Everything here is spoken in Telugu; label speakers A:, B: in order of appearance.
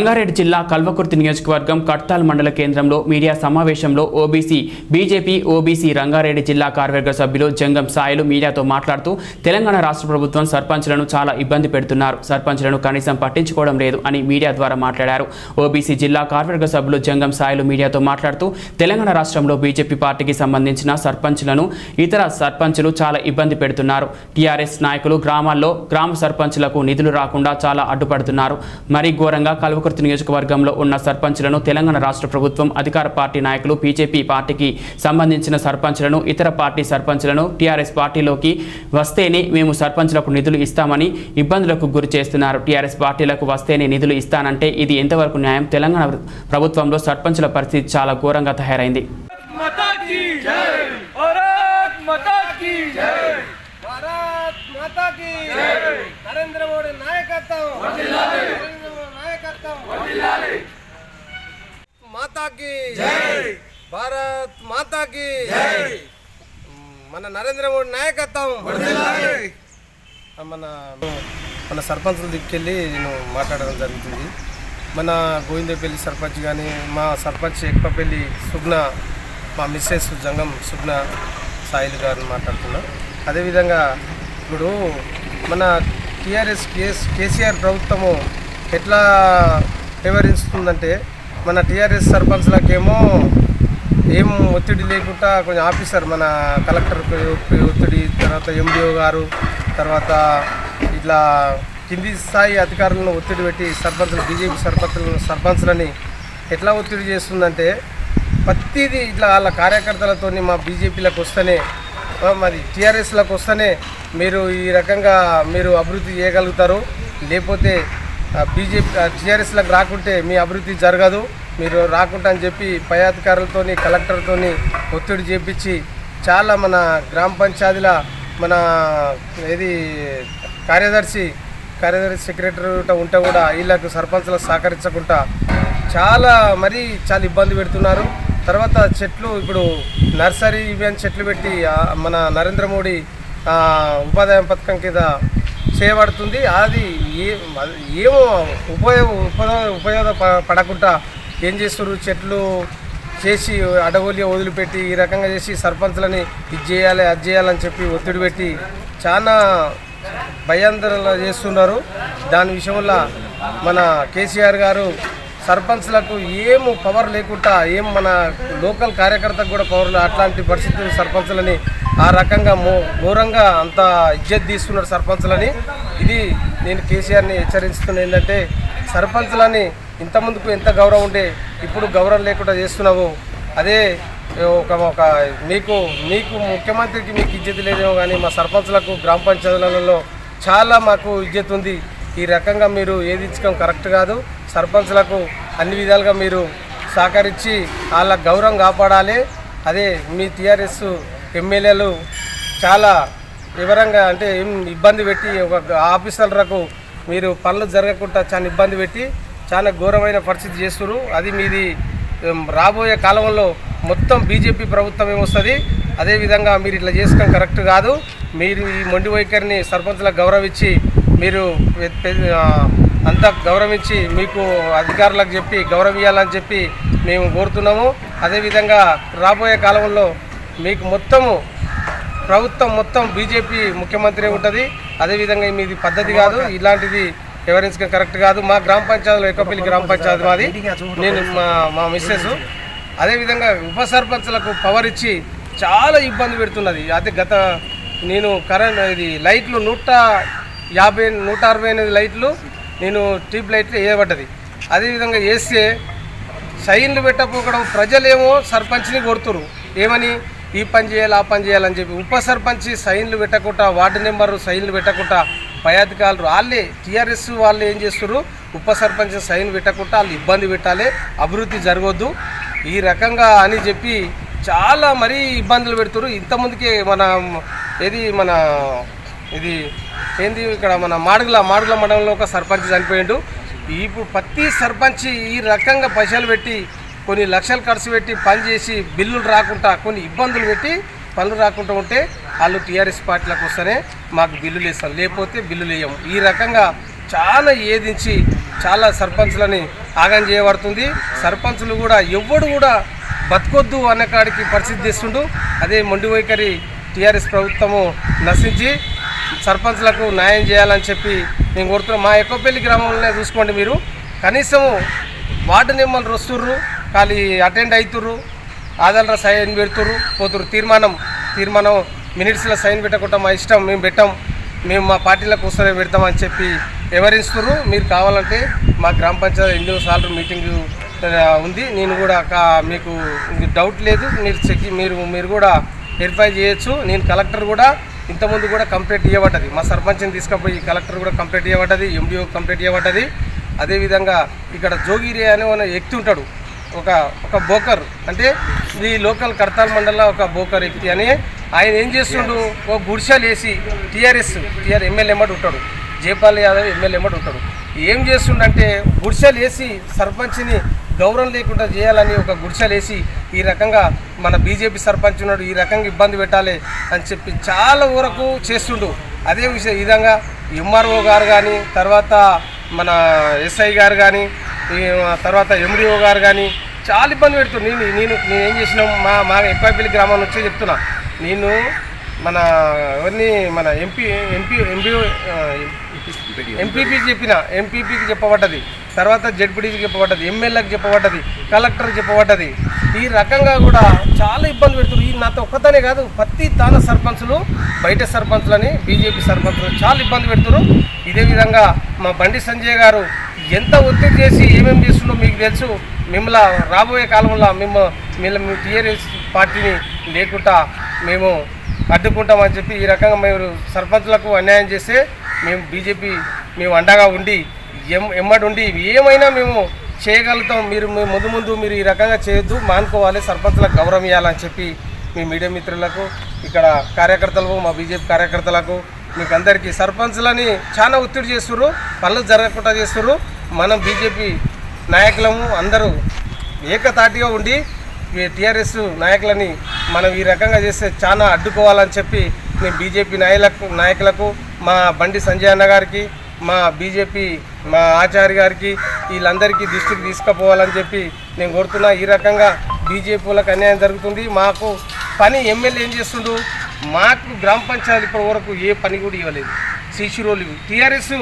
A: రంగారెడ్డి జిల్లా కల్వకుర్తి నియోజకవర్గం కట్తాల్ మండల కేంద్రంలో మీడియా సమావేశంలో ఓబీసీ బీజేపీ ఓబీసీ రంగారెడ్డి జిల్లా కార్యవర్గ సభ్యులు జంగం సాయిలు మీడియాతో మాట్లాడుతూ తెలంగాణ రాష్ట్ర ప్రభుత్వం సర్పంచ్లను చాలా ఇబ్బంది పెడుతున్నారు. సర్పంచ్లను కనీసం పట్టించుకోవడం లేదు అని మీడియా ద్వారా మాట్లాడారు. ఓబీసీ జిల్లా కార్యవర్గ సభ్యులు జంగం సాయిలు మీడియాతో మాట్లాడుతూ తెలంగాణ రాష్ట్రంలో బీజేపీ పార్టీకి సంబంధించిన సర్పంచ్లను ఇతర సర్పంచులు చాలా ఇబ్బంది పెడుతున్నారు. టీఆర్ఎస్ నాయకులు గ్రామాల్లో గ్రామ సర్పంచ్లకు నిధులు రాకుండా చాలా అడ్డుపడుతున్నారు. మరీ ఘోరంగా కల్వకుర్తి కల్వకుర్తి నియోజకవర్గంలో ఉన్న సర్పంచ్లను తెలంగాణ రాష్ట్ర ప్రభుత్వం అధికార పార్టీ నాయకులు బీజేపీ పార్టీకి సంబంధించిన సర్పంచ్లను ఇతర పార్టీ సర్పంచ్లను టీఆర్ఎస్ పార్టీలోకి వస్తేనే మేము సర్పంచ్లకు నిధులు ఇస్తామని ఇబ్బందులకు గురి చేస్తున్నారు. టీఆర్ఎస్ పార్టీలకు వస్తేనే నిధులు ఇస్తానంటే ఇది ఎంతవరకు న్యాయం? తెలంగాణ ప్రభుత్వంలో సర్పంచుల పరిస్థితి చాలా ఘోరంగా తయారైంది.
B: నరేంద్ర మోడీ నాయకత్వం! నాయకత్వం మాతా కి భారత్ మాతా కి మన నరేంద్ర మోడీ నాయకత్వం. మన మన సర్పంచుల దిక్కెళ్ళి నేను మాట్లాడడం జరుగుతుంది. మన గోవిందపల్లి సర్పంచ్ కానీ మా సర్పంచ్ ఎక్కువపల్లి సుగ్న మా మిస్సెస్ జంగం సుగ్న సాయిల్ గారిని మాట్లాడుతున్నా. అదేవిధంగా ఇప్పుడు మన టీఆర్ఎస్ కేస్ కేసీఆర్ ప్రభుత్వము ఎట్లా వివరిస్తుందంటే మన టీఆర్ఎస్ సర్పంచ్లకేమో ఏం ఒత్తిడి లేకుండా కొంచెం ఆఫీసర్ మన కలెక్టర్ ఒత్తిడి తర్వాత ఎండిఓ గారు తర్వాత ఇట్లా కింది స్థాయి అధికారులను ఒత్తిడి పెట్టి సర్పంచులు బీజేపీ సర్పంచులను సర్పంచ్లని ఎట్లా ఒత్తిడి చేస్తుందంటే ప్రతిదీ ఇట్లా వాళ్ళ కార్యకర్తలతోని మా బీజేపీలకు వస్తేనే మరి టీఆర్ఎస్లకు వస్తేనే మీరు ఈ రకంగా మీరు అభివృద్ధి చేయగలుగుతారు. లేకపోతే బీజేపీ టీఆర్ఎస్లకు రాకుంటే మీ అభివృద్ధి జరగదు. మీరు రాకుండా అని చెప్పి పై అధికారులతోని కలెక్టర్తోని ఒత్తిడి చేపించి చాలా మన గ్రామ పంచాయతీల మన ఏది కార్యదర్శి కార్యదర్శి సెక్రటరీ ఉంటే కూడా వీళ్ళకు సర్పంచ్లకు సహకరించకుండా చాలా మరీ చాలా ఇబ్బంది పెడుతున్నారు. తర్వాత చెట్లు ఇప్పుడు నర్సరీ ఇవన్నీ చెట్లు పెట్టి మన నరేంద్ర మోడీ ఉపాధ్యాయ పథకం కింద చేయబడుతుంది. అది ఏ ఏమో ఉపయోగ ఉపయోగ ఉపయోగ పడకుండా ఏం చేస్తారు చెట్లు చేసి అడవులు వదిలిపెట్టి ఈ రకంగా చేసి సర్పంచ్లని ఇది చేయాలి అది చేయాలని చెప్పి ఒత్తిడి పెట్టి చాలా భయాందోళన చేస్తున్నారు. దాని విషయంలో మన కేసీఆర్ గారు సర్పంచ్లకు ఏం పవర్ లేకుండా ఏం మన లోకల్ కార్యకర్తకు కూడా పవర్ అట్లాంటి పరిస్థితులు సర్పంచ్లని ఆ రకంగా మో ఘోరంగా అంత ఇజ్జత్ తీసుకున్నారు సర్పంచ్లని. ఇది నేను కేసీఆర్ని హెచ్చరిస్తున్నా ఏంటంటే సర్పంచ్లని ఇంత ముందుకు ఎంత గౌరవం ఉండే ఇప్పుడు గౌరవం లేకుండా చేస్తున్నావు. అదే ఒక ఒక మీకు మీకు ముఖ్యమంత్రికి మీకు ఇజ్జత్ లేదేమో కానీ మా సర్పంచ్లకు గ్రామ పంచాయతీలలో చాలా మాకు ఇజ్జత్ ఉంది. ఈ రకంగా మీరు ఏది ఇచ్చడం కరెక్ట్ కాదు. సర్పంచ్లకు అన్ని విధాలుగా మీరు సహకరించి వాళ్ళ గౌరవం కాపాడాలి. అదే మీ టీఆర్ఎస్ ఎమ్మెల్యేలు చాలా వివరంగా అంటే ఏం ఇబ్బంది పెట్టి ఒక ఆఫీసర్లకు మీరు పనులు జరగకుండా చాలా ఇబ్బంది పెట్టి చాలా ఘోరమైన పరిస్థితి చేస్తున్నారు అది మీది రాబోయే కాలంలో మొత్తం బీజేపీ ప్రభుత్వం ఏమొస్తుంది అదేవిధంగా మీరు ఇట్లా చేసుకోవడం కరెక్ట్ కాదు. మీరు ఈ మొండి వైఖరిని సర్పంచ్లకు గౌరవించి మీరు అంతా గౌరవించి మీకు అధికారులకు చెప్పి గౌరవించాలని చెప్పి మేము కోరుతున్నాము. అదేవిధంగా రాబోయే కాలంలో మీకు మొత్తము ప్రభుత్వం మొత్తం బీజేపీ ముఖ్యమంత్రి ఉంటుంది. అదేవిధంగా మీది పద్ధతి కాదు ఇలాంటిది వివరించడం కరెక్ట్ కాదు. మా గ్రామ పంచాయతీలో ఎక్కపల్లి గ్రామ పంచాయతీ మాది. నేను మా మా మిస్సెస్ అదేవిధంగా ఉప సర్పంచ్లకు పవర్ ఇచ్చి చాలా ఇబ్బంది పెడుతున్నది. అయితే గత నేను కరెంట్ ఇది లైట్లు నూట యాభై నూట అరవై ఎనిమిది లైట్లు నేను ట్యూబ్ లైట్లు వేయబడ్డది. అదేవిధంగా వేస్తే సైన్లు పెట్టకపోకడం ప్రజలేమో సర్పంచ్ని కొడుతురు ఏమని? ఈ పని చేయాలి ఆ పని చేయాలని చెప్పి. ఉప సర్పంచ్ సైన్లు పెట్టకుండా వార్డు నెంబరు సైన్లు పెట్టకుండా పై అధికారులు వాళ్ళే టీఆర్ఎస్ వాళ్ళు ఏం చేస్తారు ఉప సర్పంచ్ సైన్ పెట్టకుండా వాళ్ళు ఇబ్బంది పెట్టాలి అభివృద్ధి జరగొద్దు. ఈ రకంగా అని చెప్పి చాలా మరీ ఇబ్బందులు పెడుతురు ఇంతకుముందుకే మన ఏది మన ఇది ఏంది ఇక్కడ మన మాడుగుల మాడుగుల మండలంలో ఒక సర్పంచ్ చనిపోయిండు. ఇప్పుడు ప్రతి సర్పంచ్ ఈ రకంగా పైసలు పెట్టి కొన్ని లక్షలు ఖర్చు పెట్టి పని చేసి బిల్లులు రాకుండా కొన్ని ఇబ్బందులు పెట్టి పనులు రాకుండా ఉంటే వాళ్ళు టీఆర్ఎస్ పార్టీలకు వస్తేనే మాకు బిల్లులు వేస్తాం లేకపోతే బిల్లులు వేయము ఈ రకంగా చాలా ఏదించి చాలా సర్పంచ్లని ఆగం చేయబడుతుంది. సర్పంచులు కూడా ఎవ్వడు కూడా బతకొద్దు అనే కాడికి పరిస్థితి తెస్తుండు. అదే మొండి వైఖరి టీఆర్ఎస్ ప్రభుత్వము నశించి సర్పంచ్లకు న్యాయం చేయాలని చెప్పి నేను కోరుతున్నాను. మా ఎక్కపల్లి గ్రామంలోనే చూసుకోండి మీరు. కనీసం వార్డు నెంబర్లు వస్తుర్రు ఖాళీ అటెండ్ అవుతుర్రు ఆధార సైన్ పెడుతుర్రు పోతుర్రు. తీర్మానం తీర్మానం మినిట్స్లో సైన్ పెట్టకుండా మా ఇష్టం మేము పెట్టాం. మేము మా పార్టీలకు వస్తూనే పెడతామని చెప్పి వివరిస్తున్నారు మీరు కావాలంటే మా గ్రామ పంచాయతీ ఎన్నో సార్లు మీటింగ్ ఉంది. నేను కూడా కా- మీకు డౌట్ లేదు. మీరు చెక్ మీరు మీరు కూడా వెరిఫై చేయొచ్చు. నేను కలెక్టర్ కూడా ఇంతకుముందు కూడా కంప్లీట్ ఇవ్వబడ్డది మా సర్పంచ్ని తీసుకుపోయి కలెక్టర్ కూడా కంప్లీట్ ఇవ్వబడ్డది ఎండిఓ కంప్లీట్ ఇవ్వబడ్డది అదేవిధంగా ఇక్కడ జోగిరి అనే ఒక వ్యక్తి ఉంటాడు. ఒక ఒక బోకర్. అంటే ఈ లోకల్ కడతాల్ మండలంలో ఒక బోకర్ వ్యక్తి అని ఆయన ఏం చేస్తుండు? ఓ గుడిసెలు వేసి టీఆర్ఎస్ టీఆర్ ఎమ్మెల్యే ఎమ్మటి ఉంటాడు. జయపాల్ యాదవ్ ఎమ్మెల్యే ఎమ్మటి ఉంటాడు. ఏం చేస్తుండంటే గుడిసెలు వేసి సర్పంచ్ని గౌరవం లేకుండా చేయాలని ఒక గుడిసెలు ఈ రకంగా మన బీజేపీ సర్పంచ్ ఉన్నాడు ఈ రకంగా ఇబ్బంది పెట్టాలి అని చెప్పి చాలా వరకు చేస్తుండు. అదే విషయం విధంగా ఎంఆర్ఓ గారు కానీ తర్వాత మన ఎస్ఐ గారు కానీ తర్వాత ఎండిఓ గారు కానీ చాలా ఇబ్బంది పెడుతుంది నేను నేను నేనేం ఏం చేసినాం మా మా ఎక్కువపల్లి గ్రామం వచ్చే చెప్తున్నా. నేను మన ఎవరిని మన ఎంపీ ఎంపీ ఎంపీ ఎంపీపీకి చెప్పిన ఎంపీపీకి చెప్పబడ్డది. తర్వాత జడ్పీటీకి చెప్పబడ్డది ఎమ్మెల్యేకి చెప్పబడ్డది కలెక్టర్ చెప్పబడ్డది. ఈ రకంగా కూడా చాలా ఇబ్బంది పెడుతున్నారు. ఈ నాతో ఒక్కతనే కాదు ప్రతి తాన సర్పంచులు బయట సర్పంచులని బీజేపీ సర్పంచులు చాలా ఇబ్బంది పెడుతున్నారు. ఇదే విధంగా మా బండి సంజయ్ గారు ఎంత ఒత్తిడి చేసి ఏమేమి చేస్తుండో మీకు తెలుసు. మిమ్మల్ని రాబోయే కాలంలో మేము మిమ్మల్ని టీఆర్ఎస్ పార్టీని లేకుండా మేము అడ్డుకుంటామని చెప్పి ఈ రకంగా మేము సర్పంచులకు అన్యాయం చేస్తే మేము బీజేపీ మేము అండగా ఉండి ఎం ఎమ్మడి ఏమైనా మేము చేయగలుగుతాం. మీరు ముందు ముందు మీరు ఈ రకంగా చేయొద్దు. మానుకోవాలి. సర్పంచ్లకు గౌరవం ఇవ్వాలని చెప్పి మీ మీడియా మిత్రులకు ఇక్కడ కార్యకర్తలకు మా బీజేపీ కార్యకర్తలకు మీకు అందరికీ సర్పంచ్లని చాలా ఒత్తిడి చేస్తున్నారు పనులు జరగకుండా చేస్తున్నారు మనం బీజేపీ నాయకులము అందరూ ఏకతాటిగా ఉండి టీఆర్ఎస్ నాయకులని మనం ఈ రకంగా చేస్తే చాలా అడ్డుకోవాలని చెప్పి నేను బీజేపీ నాయకులకు నాయకులకు మా బండి సంజయ్ అన్న గారికి మా బీజేపీ మా ఆచార్య గారికి వీళ్ళందరికీ దృష్టికి తీసుకుపోవాలని చెప్పి నేను కోరుతున్నా. ఈ రకంగా బీజేపీ వాళ్ళకి అన్యాయం జరుగుతుంది. మాకు పని ఎమ్మెల్యే ఏం చేస్తుండు? మాకు గ్రామ పంచాయతీ ఇప్పటి వరకు ఏ పని కూడా ఇవ్వలేదు. శిశురోలు టీఆర్ఎస్